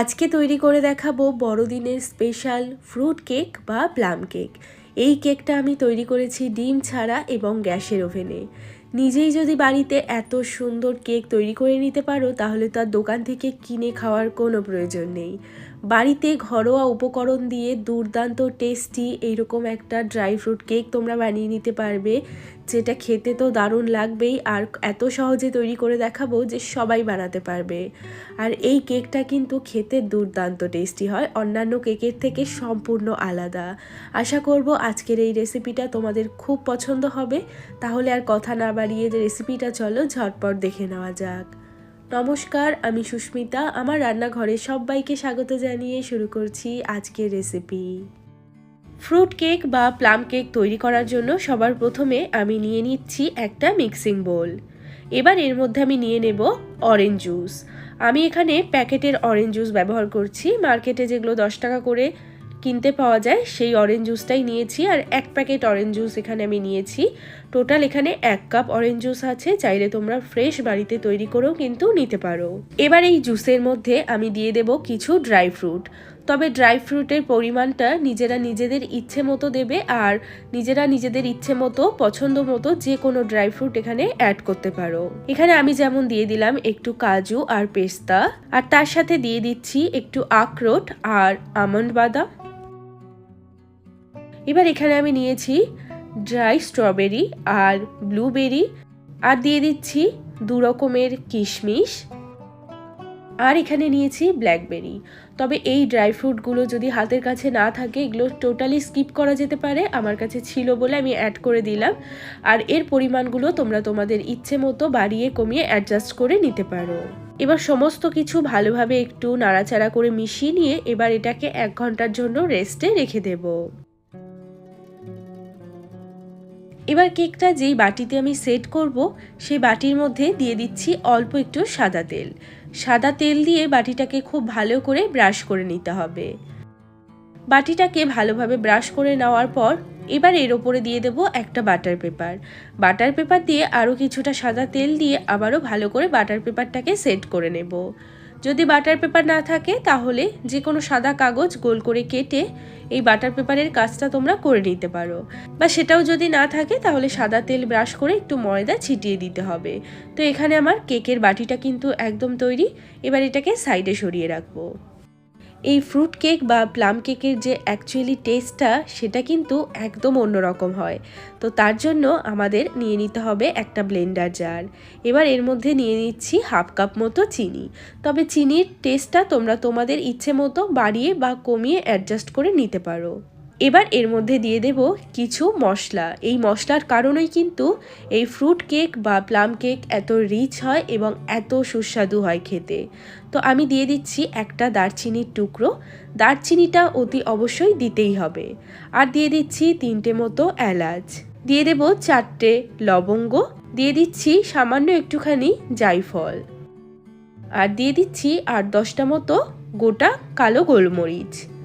আজকে তৈরি করে দেখাবো বড়দিনের স্পেশাল ফ্রুট কেক বা প্লাম কেক। এই কেকটা আমি তৈরি করেছি ডিম ছাড়া এবং গ্যাসের ওভেনে। নিজেই যদি বাড়িতে এত সুন্দর কেক তৈরি করে নিতে পারো, তাহলে তো আর দোকান থেকে কিনে খাওয়ার কোনো প্রয়োজন নেই। বাড়িতে ঘরোয়া উপকরণ দিয়ে দুর্দান্ত টেস্টি এইরকম একটা ড্রাই ফ্রুট কেক তোমরা বানিয়ে নিতে পারবে। যেটা খেতে তো দারুণ লাগবেই আর এত সহজে তৈরি করে দেখাবো যে সবাই বানাতে পারবে। আর এই কেকটা কিন্তু খেতে দুর্দান্ত টেস্টি হয়, অন্যান্য কেকের থেকে সম্পূর্ণ আলাদা। আশা করব আজকের এই রেসিপিটা তোমাদের খুব পছন্দ হবে। তাহলে আর কথা না বাড়িয়ে যে রেসিপিটা চলো ঝটপট দেখে নেওয়া যাক। নমস্কার, আমি সুস্মিতা। আমার রান্নাঘরে সবাইকে স্বাগত জানিয়ে শুরু করছি আজকের রেসিপি ফ্রুট কেক বা প্লাম কেক তৈরি করার জন্য সবার প্রথমে আমি নিয়ে নিচ্ছি একটা মিক্সিং বোল এবার এর মধ্যে আমি নিয়ে নেব অরেঞ্জ জুস আমি এখানে প্যাকেটের অরেঞ্জ জুস ব্যবহার করছি। মার্কেটে যেগুলো দশ টাকা করে কিনতে পাওয়া যায়, সেই অরেঞ্জ জুসটাই নিয়েছি আর এক প্যাকেট অরেঞ্জ জুস এখানে আমি নিয়েছি। টোটাল এখানে এক কাপ অরেঞ্জ জুস আছে, চাইলে তোমরা ফ্রেশ বাড়িতে তৈরি করেও কিন্তু নিতে পারো। এবার এই জুসের মধ্যে আমি দিয়ে দেব কিছু ড্রাই ফ্রুট তবে ড্রাই ফ্রুটের পরিমাণটা নিজেরা নিজেদের ইচ্ছে মতো দেবে আর নিজেরা নিজেদের ইচ্ছে মতো, পছন্দ মতো যে কোনো ড্রাই ফ্রুট এখানে অ্যাড করতে পারো। এখানে আমি যেমন দিয়ে দিলাম একটু কাজু আর পেস্তা, আর তার সাথে দিয়ে দিচ্ছি একটু আখরোট আর আমন্ড বাদাম। এবার এখানে আমি নিয়েছি ড্রাই স্ট্রবেরি আর ব্লুবেরি আর দিয়ে দিচ্ছি দু রকমের কিশমিশ। আর এখানে নিয়েছি ব্ল্যাকবেরি। তবে এই ড্রাই ফ্রুটগুলো যদি হাতের কাছে না থাকে, এগুলো টোটালি স্কিপ করা যেতে পারে, আমার কাছে ছিল বলে আমি অ্যাড করে দিলাম। আর এর পরিমাণগুলো তোমরা তোমাদের ইচ্ছে মতো বাড়িয়ে কমিয়ে অ্যাডজাস্ট করে নিতে পারো। এবার সমস্ত কিছু ভালোভাবে একটু নাড়াচাড়া করে মিশিয়ে নিয়ে এবার এটাকে এক ঘণ্টার জন্য রেস্টে রেখে দেবো। এবার কেকটা যেই বাটিতে আমি সেট করব, সেই বাটির মধ্যে দিয়ে দিচ্ছি অল্প একটু সাদা তেল। সাদা তেল দিয়ে বাটিটাকে খুব ভালো করে ব্রাশ করে নিতে হবে। বাটিটাকে ভালোভাবে ব্রাশ করে নেওয়ার পর এবার এর ওপরে দিয়ে দেব একটা বাটার পেপার। বাটার পেপার দিয়ে আরও কিছুটা সাদা তেল দিয়ে আবারও ভালো করে বাটার পেপারটাকে সেট করে নেব। যদি বাটার পেপার না থাকে, তাহলে যে কোনো সাদা কাগজ গোল করে কেটে এই বাটার পেপারের কাজটা তোমরা করে নিতে পারো। বা সেটাও যদি না থাকে, তাহলে সাদা তেল ব্রাশ করে একটু ময়দা ছিটিয়ে দিতে হবে। তো এখানে আমার কেকের বাটিটা কিন্তু একদম তৈরি। এবার এটাকে সাইডে সরিয়ে রাখব। এই ফ্রুট কেক বা প্লাম কেকের যে অ্যাকচুয়ালি টেস্টটা সেটা কিন্তু একদম অন্যরকম হয়। তো তার জন্য আমাদের নিয়ে নিতে হবে একটা ব্লেন্ডার জার এবার এর মধ্যে নিয়ে নিচ্ছি হাফ কাপ মতো চিনি। তবে চিনির টেস্টটা তোমরা তোমাদের ইচ্ছে মতো বাড়িয়ে বা কমিয়ে অ্যাডজাস্ট করে নিতে পারো। এবার এর মধ্যে দিয়ে দেব কিছু মশলা। এই মশলার কারণেই কিন্তু এই ফ্রুট কেক বা প্লাম কেক এত রিচ হয় এবং এত সুস্বাদু হয় খেতে। তো আমি দিয়ে দিচ্ছি একটা দারচিনির টুকরো। দারচিনিটা অতি অবশ্যই দিতেই হবে। আর দিয়ে দিচ্ছি তিনটে মতো এলাচ। দিয়ে দেব চারটে লবঙ্গ। দিয়ে দিচ্ছি সামান্য একটুখানি জাইফল আর দিয়ে দিচ্ছি আট দশটা মতো গোটা কালো গোলমরিচ।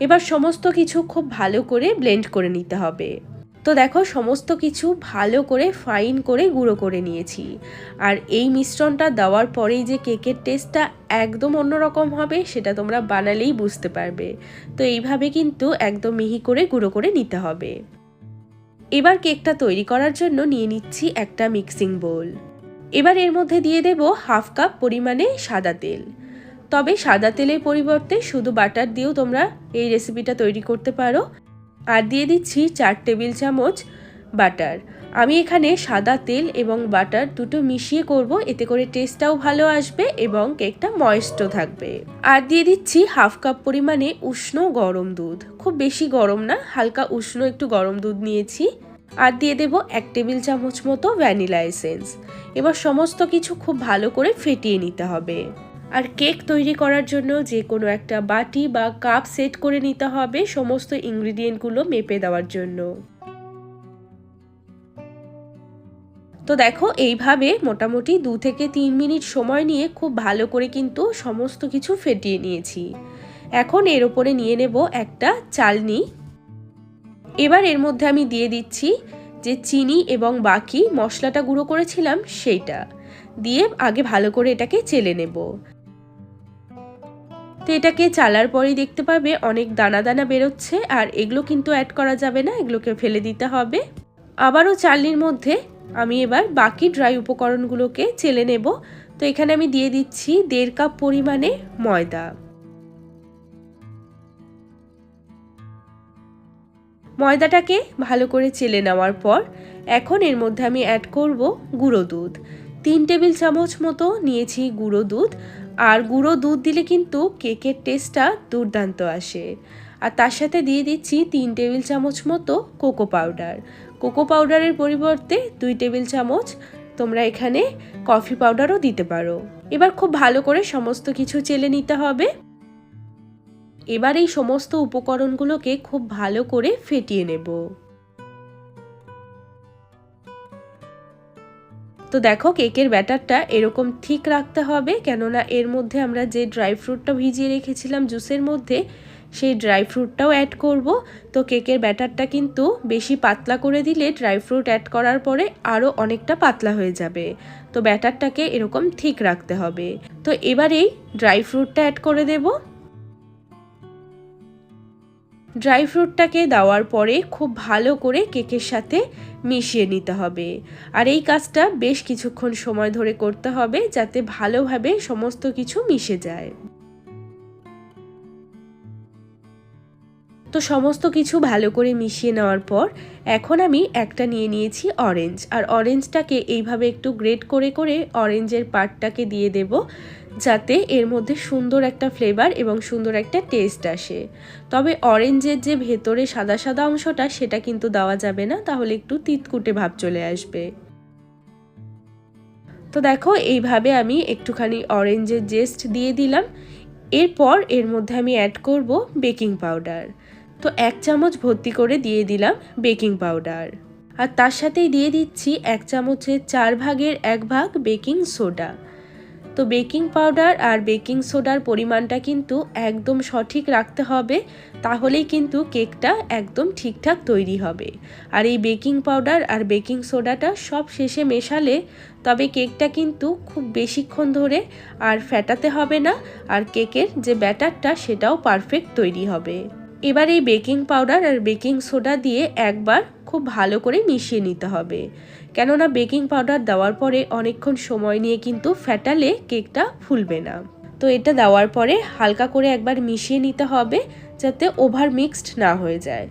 এবার সমস্ত কিছু খুব ভালো করে ব্লেন্ড করে নিতে হবে। তো দেখো, সমস্ত কিছু ভালো করে ফাইন করে গুঁড়ো করে নিয়েছি। আর এই মিশ্রণটা দেওয়ার পরেই যে কেকের টেস্টটা একদম অন্যরকম হবে, সেটা তোমরা বানালেই বুঝতে পারবে। তো এইভাবে কিন্তু একদম মিহি করে গুঁড়ো করে নিতে হবে। এবার কেকটা তৈরি করার জন্য নিয়ে নিচ্ছি একটা মিক্সিং বোল এবার এর মধ্যে দিয়ে দেব হাফ কাপ পরিমাণে সাদা তেল। তবে সাদা তেলের পরিবর্তে শুধু বাটার দিয়েও তোমরা এই রেসিপিটা তৈরি করতে পারো। আর দিয়ে দিচ্ছি চার টেবিল চামচ বাটার। আমি এখানে সাদা তেল এবং বাটার দুটো মিশিয়ে করব, এতে করে টেস্টটাও ভালো আসবে এবং কেকটা ময়েস্টও থাকবে। আর দিয়ে দিচ্ছি হাফ কাপ পরিমাণে উষ্ণ গরম দুধ। খুব বেশি গরম না, হালকা উষ্ণ একটু গরম দুধ নিয়েছি। আর দিয়ে দেব এক টেবিল চামচ মতো ভ্যানিলা এসেন্স এবার সমস্ত কিছু খুব ভালো করে ফেটিয়ে নিতে হবে। আর কেক তৈরি করার জন্য যে কোনো একটা বাটি বা কাপ সেট করে নিতে হবে সমস্ত ইনগ্রিডিয়েন্টগুলো মেপে দেওয়ার জন্য। তো দেখো, এইভাবে মোটামুটি দু থেকে তিন মিনিট সময় নিয়ে খুব ভালো করে কিন্তু সমস্ত কিছু ফেটিয়ে নিয়েছি। এখন এর ওপরে নিয়ে নেব একটা চালনি। এবার এর মধ্যে আমি দিয়ে দিচ্ছি যে চিনি এবং বাকি মশলাটা গুঁড়ো করেছিলাম সেইটা। দিয়ে আগে ভালো করে এটাকে চেলে নেব। তো এটাকে চালার পরেই দেখতে পাবে অনেক দানা দানা বেরোচ্ছে আর এগুলো কিন্তু অ্যাড করা যাবে না, এগুলোকে ফেলে দিতে হবে। আবারও চালনির মধ্যে আমি এবার বাকি ড্রাই উপকরণগুলোকে চেলে নেব। তো এখানে আমি দিয়ে দিচ্ছি দেড় কাপ পরিমাণে ময়দা। ময়দাটাকে ভালো করে চেলে নেওয়ার পর এখন এর মধ্যে আমি অ্যাড করব গুঁড়ো দুধ। তিন টেবিল চামচ মতো নিয়েছি গুঁড়ো দুধ, আর গুঁড়ো দুধ দিলে কিন্তু কেকের টেস্টটা দুর্দান্ত আসে। আর তার সাথে দিয়ে দিচ্ছি তিন টেবিল চামচ মতো কোকো পাউডার। কোকো পাউডারের পরিবর্তে দুই টেবিল চামচ তোমরা এখানে কফি পাউডারও দিতে পারো। এবার খুব ভালো করে সমস্ত কিছু চেলে নিতে হবে। এবার এই সমস্ত উপকরণগুলোকে খুব ভালো করে ফেটিয়ে নেব। তো দেখো কেকের ব্যাটারটা এরকম ঠিক রাখতে হবে, কেননা এর মধ্যে আমরা যে ড্রাই ফ্রুটটা ভিজিয়ে রেখেছিলাম জুসের মধ্যে, সেই ড্রাই ফ্রুটটাও অ্যাড করব। তো কেকের ব্যাটারটা কিন্তু বেশি পাতলা করে দিলে ড্রাই ফ্রুট অ্যাড করার পরে আরও অনেকটা পাতলা হয়ে যাবে। তো ব্যাটারটাকে এরকম ঠিক রাখতে হবে। তো এবারেই ড্রাই ফ্রুটটা অ্যাড করে দেবো। ড্রাই ফ্রুটটাকে দেওয়ার পরে খুব ভালো করে কেকের সাথে মিশিয়ে নিতে হবে। আর এই কাজটা বেশ কিছুক্ষণ সময় ধরে করতে হবে যাতে ভালোভাবে সমস্ত কিছু মিশে যায়। তো সমস্ত কিছু ভালো করে মিশিয়ে নেওয়ার পর এখন আমি একটা নিয়ে নিয়েছি অরেঞ্জ। আর অরেঞ্জটাকে এইভাবে একটু গ্রেট করে করে অরেঞ্জের পার্টটাকে দিয়ে দেব যাতে এর মধ্যে সুন্দর একটা ফ্লেভার এবং সুন্দর একটা টেস্ট আসে। তবে অরেঞ্জের যে ভেতরে সাদা সাদা অংশটা, সেটা কিন্তু দেওয়া যাবে না, তাহলে একটু তিতকুটে ভাব চলে আসবে। তো দেখো, এইভাবে আমি একটুখানি অরেঞ্জের জেস্ট দিয়ে দিলাম। এরপর এর মধ্যে আমি অ্যাড করব বেকিং পাউডার তো এক চামচ ভর্তি করে দিয়ে দিলাম বেকিং পাউডার আর তার সাথেই দিয়ে দিচ্ছি এক চামচের চার ভাগের এক ভাগ বেকিং সোডা তো বেকিং পাউডার আর বেকিং সোডার পরিমাণটা কিন্তু একদম সঠিক রাখতে হবে, তাহলেই কিন্তু কেকটা একদম ঠিকঠাক তৈরি হবে। আর এই বেকিং পাউডার আর বেকিং সোডাটা সব শেষে মেশালে তবে কেকটা কিন্তু খুব বেশিক্ষণ ধরে আর ফ্যাটাতে হবে না, আর কেকের যে ব্যাটারটা সেটাও পারফেক্ট তৈরি হবে। এবার এই বেকিং পাউডার আর বেকিং সোডা দিয়ে একবার খুব ভালো করে মিশিয়ে নিতে হবে। কেননা বেকিং পাউডার দেওয়ার পরে অনেকক্ষণ সময় নিয়ে কিন্তু ফ্যাটালে কেকটা ফুলবে না। তো এটা দেওয়ার পরে হালকা করে একবার মিশিয়ে নিতে হবে যাতে ওভার মিক্সড না হয়ে যায়।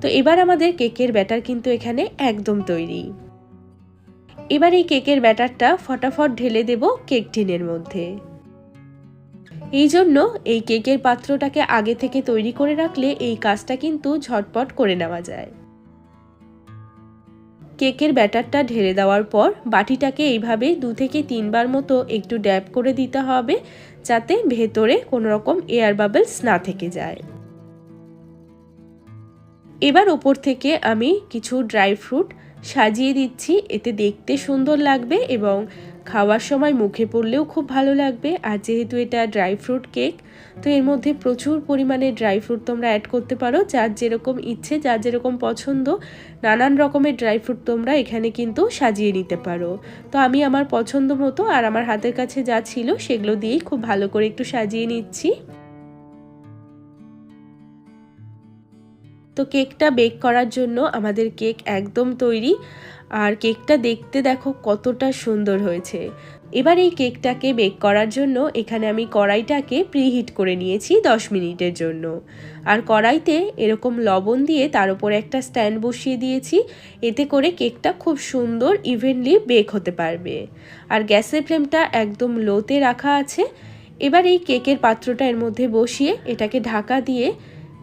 তো এবার আমাদের কেকের ব্যাটার কিন্তু এখানে একদম তৈরি। এবার এই কেকের ব্যাটারটা ফটাফট ঢেলে দেব কেক টিনের মধ্যে। এই জন্য এই কেকের পাত্রটাকে আগে থেকে তৈরি করে রাখলে এই কাজটা কিন্তু ঝটপট করে নেওয়া যায়। কেকের ব্যাটারটা ঢেলে দেওয়ার পর বাটিটাকে এইভাবে দু থেকে তিনবার মতো একটু ড্যাপ করে দিতে হবে যাতে ভেতরে কোনো রকম এয়ার বাবলস না থেকে যায়। এবার ওপর থেকে আমি কিছু ড্রাই ফ্রুট সাজিয়ে দিচ্ছি, এতে দেখতে সুন্দর লাগবে এবং খাওয়ার সময় মুখে পড়লেও খুব ভালো লাগবে। আর যেহেতু এটা ড্রাই ফ্রুট কেক তো এর মধ্যে প্রচুর পরিমাণে ড্রাই ফ্রুট তোমরা অ্যাড করতে পারো। যার যেরকম ইচ্ছে, যার যেরকম পছন্দ, নানান রকমের ড্রাই ফ্রুট তোমরা এখানে কিন্তু সাজিয়ে নিতে পারো। তো আমি আমার পছন্দ মতো আর আমার হাতের কাছে যা ছিল সেগুলো দিয়েই খুব ভালো করে একটু সাজিয়ে নিচ্ছি। তো কেকটা বেক করার জন্য আমাদের কেক একদম তৈরি। আর কেকটা দেখতে দেখো কতটা সুন্দর হয়েছে। এবার এই কেকটাকে বেক করার জন্য এখানে আমি কড়াইটাকে প্রিহিট করে নিয়েছি দশ মিনিটের জন্য। আর কড়াইতে এরকম লবণ দিয়ে তার উপরে একটা স্ট্যান্ড বসিয়ে দিয়েছি। এতে করে কেকটা খুব সুন্দর ইভেনলি বেক হতে পারবে। আর গ্যাসের ফ্লেমটা একদম লোতে রাখা আছে। এবার এই কেকের পাত্রটা এর মধ্যে বসিয়ে এটাকে ঢাকা দিয়ে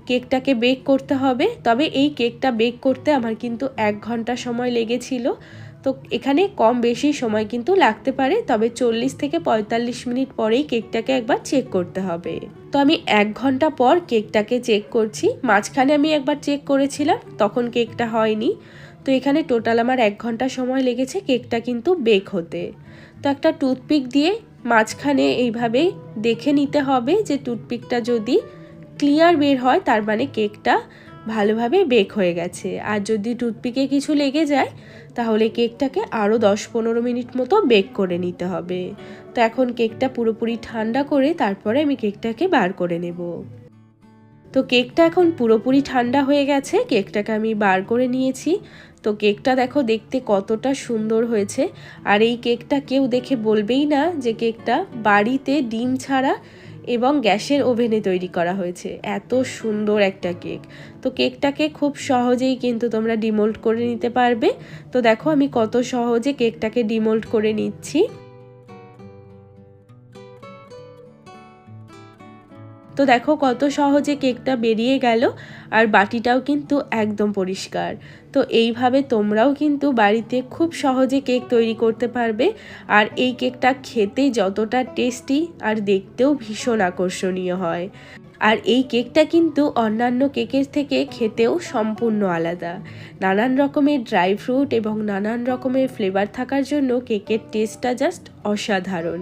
কেকটাকে বেক করতে হবে। তবে এই কেকটা বেক করতে আমার কিন্তু এক ঘণ্টা সময় লেগেছিল। তো এখানে কম বেশি সময় কিন্তু লাগতে পারে। তবে চল্লিশ থেকে পঁয়তাল্লিশ মিনিট পরেই কেকটাকে একবার চেক করতে হবে। তো আমি এক ঘণ্টা পর কেকটাকে চেক করছি। মাঝখানে আমি একবার চেক করেছিলাম, তখন কেকটা হয়নি। তো এখানে টোটাল আমার এক ঘণ্টা সময় লেগেছে কেকটা কিন্তু বেক হতে। তো একটা টুথপিক দিয়ে মাঝখানে এইভাবে দেখে নিতে হবে যে টুথপিকটা যদি ক্লিয়ার বের হয়, তার মানে কেকটা ভালোভাবে বেক হয়ে গেছে। আর যদি টুথপিকে কিছু লেগে যায়, তাহলে কেকটাকে আরও দশ পনেরো মিনিট মতো বেক করে নিতে হবে। তো এখন কেকটা পুরোপুরি ঠান্ডা করে তারপরে আমি কেকটাকে বার করে নেব। তো কেকটা এখন পুরোপুরি ঠান্ডা হয়ে গেছে, কেকটাকে আমি বার করে নিয়েছি। তো কেকটা দেখো দেখতে কতটা সুন্দর হয়েছে। আর এই কেকটা কেউ দেখে বলবেই না যে কেকটা বাড়িতে ডিম ছাড়া এবং গ্যাসের ওভেনে তৈরি করা হয়েছে। এত সুন্দর একটা কেক। তো কেকটাকে খুব সহজেই কিন্তু তোমরা ডিমোল্ড করে নিতে পারবে। তো দেখো আমি কত সহজে কেকটাকে ডিমোল্ড করে নিচ্ছি। তো দেখো কত সহজে কেকটা বেরিয়ে গেল আর বাটিটাও কিন্তু একদম পরিষ্কার। তো এইভাবে তোমরাও কিন্তু বাড়িতে খুব সহজে কেক তৈরি করতে পারবে আর এই কেকটা খেতে যতটা টেস্টি আর দেখতেও ভীষণ আকর্ষণীয় হয়। আর এই কেকটা কিন্তু অন্যান্য কেকের থেকে খেতেও সম্পূর্ণ আলাদা। নানান রকমের ড্রাই ফ্রুট এবং নানান রকমের ফ্লেভার থাকার জন্য কেকের টেস্টটা জাস্ট অসাধারণ।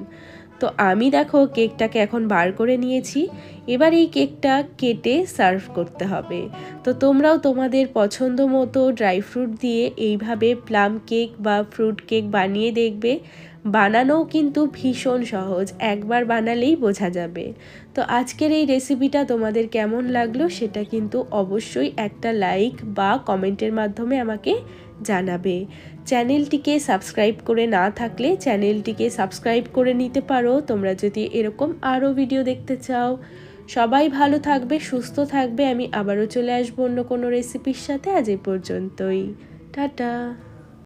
তো আমি দেখো কেকটাকে এখন বার করে নিয়েছি। এবার এই কেকটা কেটে সার্ভ করতে হবে। তো তোমরাও তোমাদের পছন্দ মতো ড্রাই ফ্রুট দিয়ে এইভাবে প্লাম কেক বা ফ্রুট কেক বানিয়ে দেখবে। বানানোও কিন্তু ভীষণ সহজ, একবার বানালেই বোঝা যাবে। তো আজকের এই রেসিপিটা তোমাদের কেমন লাগল সেটা কিন্তু অবশ্যই একটা লাইক বা কমেন্টের মাধ্যমে আমাকে জানাবে। চ্যানেলটিকে সাবস্ক্রাইব করে না থাকলে চ্যানেলটিকে সাবস্ক্রাইব করে নিতে পারো। তোমরা যদি এরকম আরও ভিডিও দেখতে চাও, সবাই ভালো থাকবে, সুস্থ থাকবে। আমি আবারও চলে আসব অন্য কোনো রেসিপির সাথে। আজ এ পর্যন্তই। টাটা।